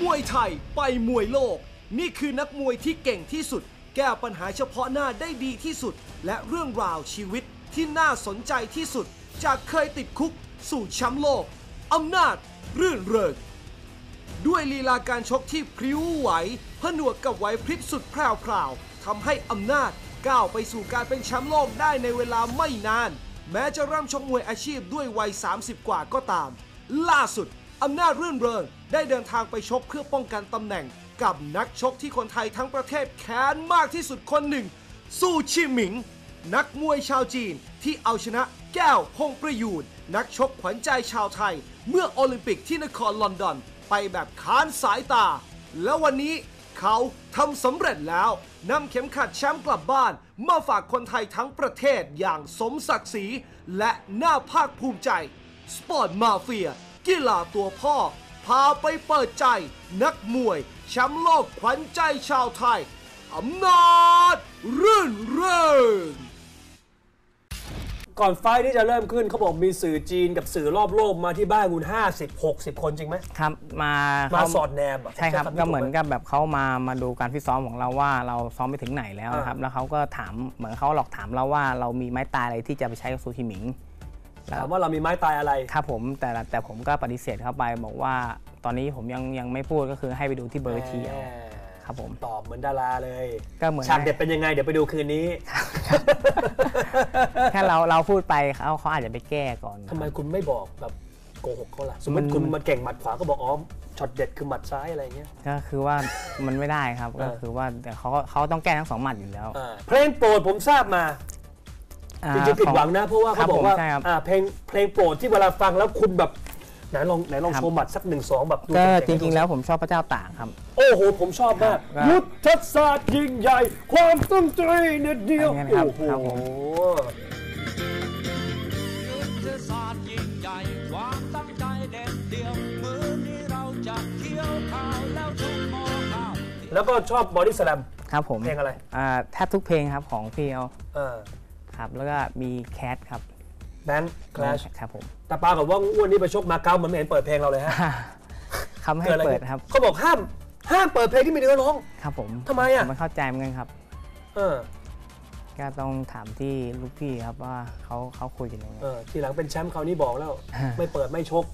มวยไทยไปมวยโลก นี่คือนักมวยที่เก่งที่สุด แก้ปัญหาเฉพาะหน้าได้ดีที่สุด และเรื่องราวชีวิตที่น่าสนใจที่สุด จากเคยติดคุกสู่แชมป์โลกอำนาจรื่นเริงด้วยลีลาการชกที่พริ้วไหวผนวกกับไหวพริบสุดแพรวๆทำให้อำนาจก้าวไปสู่การเป็นแชมป์โลกได้ในเวลาไม่นาน แม้จะเริ่มชกมวยอาชีพด้วยวัย 30 กว่าก็ตาม ล่าสุดอำนาจรื่นเริง ได้เดินทางไปชกเพื่อป้องกันตำแหน่ง กับนักชกที่คนไทยทั้งประเทศแค้นมากที่สุดคนหนึ่ง สู้ชิหมิง นักมวยชาวจีนที่เอาชนะแก้วพงประยูนนักชกขวัญใจชาวไทย เมื่อโอลิมปิกที่นครลอนดอน ไปแบบค้านสายตา และวันนี้เขาทำสำเร็จแล้วนำเข็มขัดแชมป์กลับบ้าน มาฝากคนไทยทั้งประเทศอย่างสมศักดิ์ศรีและน่าภาคภูมิใจ สปอร์ตมาเฟีย กีฬาตัวพ่อ พาไปเปิดใจ นักมวยแชมป์โลกขวัญใจชาวไทยอำนาจรื่นเริงก่อนไฟท์ที่จะเริ่มขึ้นเขาบอกมีสื่อจีนกับสื่อรอบโลกมาที่บ้านคุณ50 60 คนจริงไหมครับมามาเขาสอดแนมอะใช่ครับใช้คำนี้ก็เหมือนถูกไหมกับแบบเขามามาดูการฟิตซ้อมของเราว่าเราซ้อมไปถึงไหนแล้วนะครับอ่าแล้วเขาก็ถามเหมือนเขาหลอกถามเราว่าเรามีไม้ตายอะไรที่จะไปใช้กับซูชิหมิงแล้ ถาวมว่าเรามีไม้ตายอะไรครับผมแต่ละแต่ผมก็ปฏิเสธเข้าไปบอกว่าตอนนี้ผมยังยังไม่พูดก็คือให้ไปดูที่เบอร์ทีเอาครับผมตอบเหมือนดาราเลยก็เหมือนฉากเด็ดเป็นยังไงเดี๋ยวไปดูคืนนี้แค่เราเราพูดไปเขาเขาอาจจะไปแก้ก่อนทำไมคุณไม่บอกแบบโกหกเขาล่ะสมมติมันคุณมาเก่งหมัดขวาก็บอกอ๋อช็อตเด็ดคือหมัดซ้ายอะไรเงี้ยก็คือว่ามันไม่ได้ครับอ่าก็คือว่าแต่เขาเขาต้องแก้ทั้งสองหมัดอยู่แล้วอ่าเพลงโปรดผมทราบมา อ่าจริงๆผิดหวังนะ เพราะว่าครัเขาบบอกว่าผมใช่ครับ อ่าเพลงเพลงโปรดที่เวลาฟังแล้วคุณแบบไหนลองไหนลองครับโชว์หมัดสักหนึ่งสองแบบดูก็จเจ๋ๆริงๆแล้วผมชอบพระเจ้าตากครับ โอ้โห ผมชอบมากครับยุทธศาสตร์ยิ่งใหญ่ ความตั้งใจเด็ดเดียวอันนี้นะครับโอ้โหครับผม ยุทธศาสตร์ยิ่งใหญ่ความตั้งใจเด็ดเดียว มือนี้เราจะเคี้ยวข้าวแล้วทุกหม้อข้าว แล้วก็ชอบบอดี้สแลม ครับผมเพลงอะไร อ่าแทบทุกเพลงครับของพี่เอาเออ ครับแล้วก็มีแคทครับแบงค์คลาชครับผมแต่ปรากฏว่าอ้วนนี่ไปชกมาเก๊ามันไม่เห็นเปิดเพลงเราเลยฮะเขาไม่ให้กิอะไรเปิดขึ้นครับเขาบอกห้ามห้ามเปิดเพลงที่มีเนื้อร้องครับผมทำไมอะผไม่เข้าใจเหมือนกันครับ เออก็ต้องถามที่ลูกพี่ครับว่าเขาเขาคุยกันยังไงเออทีหลังเป็นแชมป์คราวนี้บอกแล้วฮะไม่เปิดไม่ชก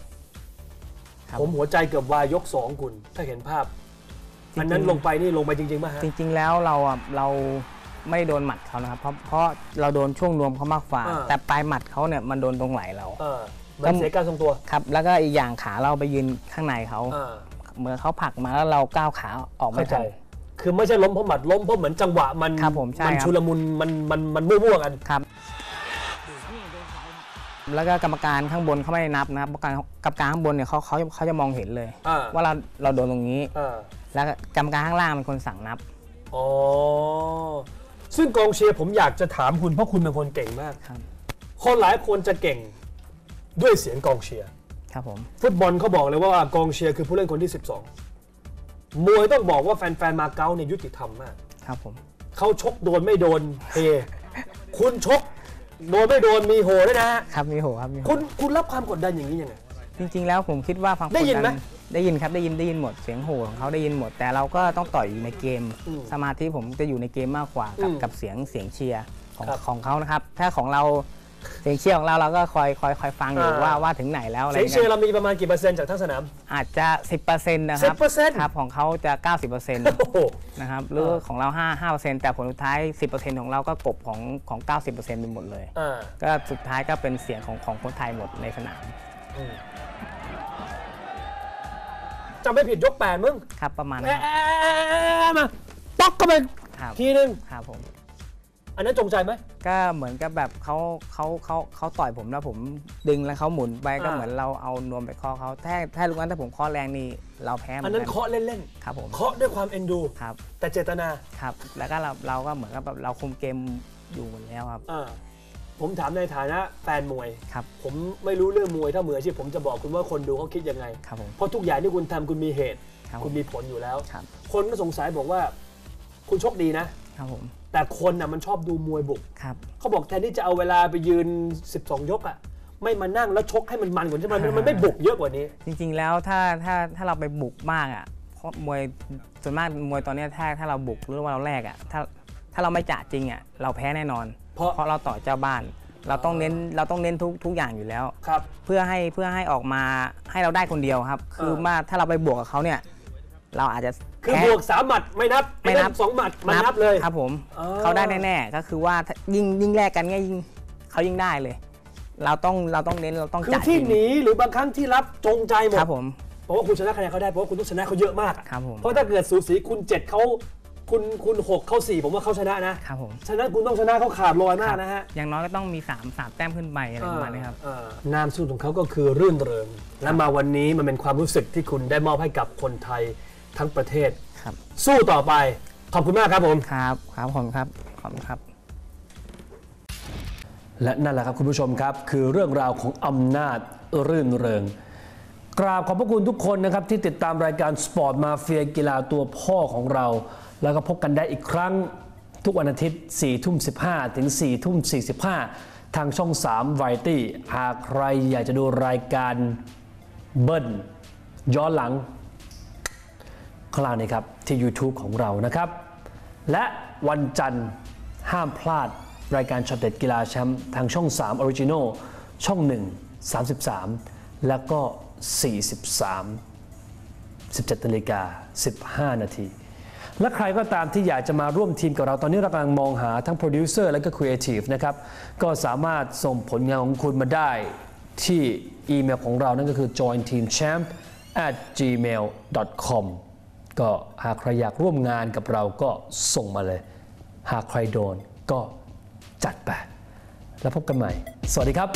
ครับผมหัวใจเกือบวายยกสองคุณ ถ้าเห็นภาพจริงๆอันนั้นลงไปนี่ลงไปจริงๆป่ะฮะจริง ๆ แล้วเราอะเรา ไม่ได้โดนหมัดเขานะครับ เพราะเพราะเราโดนช่วงรวมเขามากกว่า อ่า แต่ปลายหมัดเขาเนี่ยมันโดนตรงไหล่เรา เออเหมือนเสียการทรงตัวครับ แล้วก็อีกอย่างขาเราไปยืนข้างในเขาเออเหมือนเขาผลักมาแล้วเราก้าวขาออกไม่เข้าใจ ทัน คือไม่ใช่ล้มเพราะหมัดล้มเพราะเหมือนจังหวะมันครับผมใช่มันครับ ชุลมุนมันมันมันมั่วๆกัน ครับ แล้วก็กรรมการข้างบนเขาไม่ได้นับนะครับกรรมการกรรมการข้างบนเนี่ยเขาเขาเขาจะมองเห็นเลย อ่าว่าเราเราโดนตรงนี้ อ่าแล้วก็กรรมการข้างล่างเป็นคนสั่งนับ อ๋อ ซึ่งกองเชียร์ผมอยากจะถามคุณเพราะคุณเป็นคนเก่งมากครับ คนหลายคนจะเก่งด้วยเสียงกองเชียร์ครับผมฟุตบอลเขาบอกเลยว่ากองเชียร์คือผู้เล่นคนที่ 12 มวยต้องบอกว่าแฟนๆมาเก๊าเนี่ยยุติธรรมมากครับผมเขาชกโดนไม่โดนเฮคุณชกโดนไม่โดนมีโหด้วยนะฮะครับมีโหครับมีโหคุณคุณรับความกดดันอย่างนี้ยังไงจริง ๆ แล้วผมคิดว่าฟังได้ยินไหมก ได้ยินครับได้ยินได้ยินหมดเสียงโหของเขาได้ยินหมด แต่เราก็ต้องต่อยอยู่ในเกม อืมสมาธิผมจะอยู่ในเกมมากกว่ากับอืมกับเสียงเสียงเชียร์ของครับของเขานะครับ ถ้าของเราเสียงเชียร์ของเราเราก็คอยคอยคอยฟังอยู่อ่า ว่าว่าถึงไหนแล้วอะไรเสียงเชียร์เงี้ยเรามีประมาณกี่เปอร์เซ็นต์จากทั้งสนาม อาจจะ 10%นะครับ10%ครับของเขาจะ 90%โอ้โหนะครับหรือเออของเรา5 5%แต่ผลสุดท้าย 10%ของเราก็กลบของของ 90%ไปหมดเลย อ่าก็สุดท้ายก็เป็นเสียงของของคนไทยหมดในสนามจำไม่ผิดยกแปดมึงครับประมาณนั้แอะนแอะแอะแอะมาป๊อกเข้าไปครับทีนึงครับผม อันนั้นจงใจไหม ก็เหมือนกับแบบเขาเขาเขาเขาต่อยผมแล้วผมดึงแล้วเขาหมุนไปก็อ่า เหมือนเราเอานวมไปเคอเขาถ้าถ้าลูกนั้นถ้าผมเคอแรงนี่เราแพ้เหมือัอนนนั้นกันเคาะเล่นครับผมๆเคาะด้วยความเอ็นดู ครับแต่เจตนาครับ แล้วก็เราเราก็เหมือนกับแบบเราคุมเกมอยู่หมดแล้วครับ อ่า ผมถามในฐานะแฟนมวย ครับผมไม่รู้เรื่องมวยถ้ามืออาชีพผมจะบอกคุณว่าคนดูเขาคิดยังไง ครับผม เพราะทุกอย่างที่คุณทำคุณมีเหตุ ครับคุณมีผลอยู่แล้ว ครับ คนก็สงสัยบอกว่า คุณโชคดีนะ ครับผมแต่คนน่ะมันชอบดูมวยบุก ครับ เขาบอกแทนที่จะเอาเวลาไปยืน 12 ยกอะไม่มานั่งแล้วชกให้มันมันกว่านี้มันมันไม่บุกเยอะกว่านี้ จริงๆแล้วถ้าถ้าถ้าเราไปบุกมากอะผราะมวยส่วนมากมวยตอนเนี้ยถ้าถ้าเราบุกหรือว่าเราแลกอะถ้าถ้าเราไม่จ่าจริงอะเราแพ้แน่นอน เพราะเพราะเราต่อเจ้าบ้าน เราต้องเน้นเราต้องเน้นทุกทุกอย่างอยู่แล้ว ครับ เพื่อให้เพื่อให้ออกมาให้เราได้คนเดียวครับ คือเออมาถ้าเราไปบวกกับเขาเนี่ย เราอาจจะคือแพ้บวกสามหมัดไม่นับไม่นับ อ้สองหมัดมันนับเลย ครับผมอ๋อ เขาได้แน่ๆก็คือว่าถ้ายิ่งยิ่งแลกกันง่ายยิ่งเขายิ่งได้เลย เราต้องเราต้องเน้นเราต้องคือจ่ายที่จริงหนีหรือบางครั้งที่รับจงใจหมดครับผม เพราะว่าคุณชนะคะแนนเขาได้เพราะว่าคุณต้องชนะเขาเยอะมากอะครับผม เพราะถ้าเกิดสูสีคุณเจ็ดเขา คุณคุณหกเขาสี่ผมว่าเขาชนะนะ ครับผมฉะนั้นคุณต้องชนะเขาขาดลอยมากนะฮะ อย่างน้อยก็ต้องมี3ามสามแต้มขึ้นไปอะไรประมาณนี้ครับเออเออนามสกุลของเขาก็คือรื่นเริง และมาวันนี้มันเป็นความรู้สึกที่คุณได้มอบให้กับคนไทยทั้งประเทศ ครับ สู้ต่อไป ขอบคุณมากครับผม ครับครับผมครับ ขอบคุณครับ และนั่นแหละครับคุณผู้ชมครับ คือเรื่องราวของอำนาจรื่นเริง กราบขอบพระคุณทุกคนนะครับที่ติดตามรายการสปอร์ตมาเฟียกีฬาตัวพ่อของเรา แล้วก็พบกันได้อีกครั้งทุกวันอาทิตย์4ทุ่ม15 ถึง4ทุ่ม45 ทางช่อง3 v a r i e t y หากใครอยากจะดูรายการเบิ้ลย้อนหลังข้างล่างนี้ครับ ที่ YouTube ของเรานะครับ และวันจันทร์ห้ามพลาดรายการช็อตเด็ดกีฬาแชมป์ทางช่อง 3 Original ช่อง 1 33 แล้วก็ 43 17นาฬิกา15 นาที และใครก็ตามที่อยากจะมาร่วมทีมกับเราตอนนี้เรากำลังมองหาทั้งโปรดิวเซอร์และก็ครีเอทีฟนะครับ ก็สามารถส่งผลงานของคุณมาได้ที่อีเมลของเรานั่นก็คือ jointeamchamp at gmail.com ก็หากใครอยากร่วมงานกับเราก็ส่งมาเลย หากใครโดนก็จัดไป แล้วพบกันใหม่ สวัสดีครับ